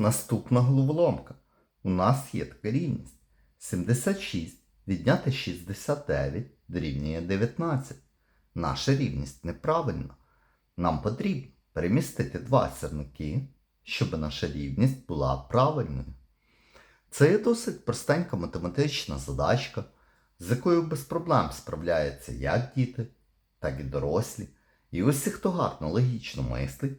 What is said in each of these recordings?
Наступна головоломка. У нас є така рівність. 76 відняти 69 дорівнює 19. Наша рівність неправильна. Нам потрібно перемістити два сірники, щоб наша рівність була правильною. Це є досить простенька математична задачка, з якою без проблем справляються як діти, так і дорослі. І усі, хто гарно логічно мислить,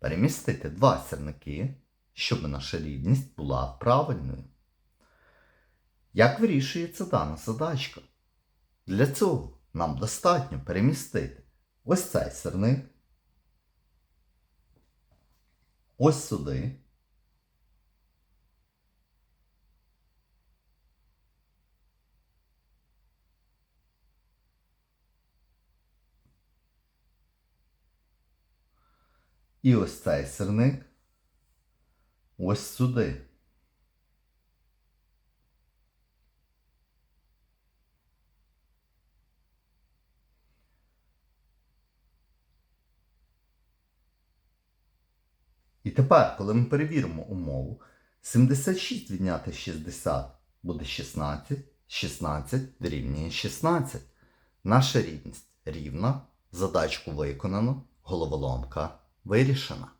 перемістити два сірники, щоб наша рівність була правильною. Як вирішується дана задачка? Для цього нам достатньо перемістити ось цей сірник, ось сюди. І ось цей сирник ось сюди. І тепер, коли ми перевіримо умову, 76 відняти 60 буде 16, 16 дорівнює 16. Наша рівність рівна, задачку виконано, головоломка вирішена.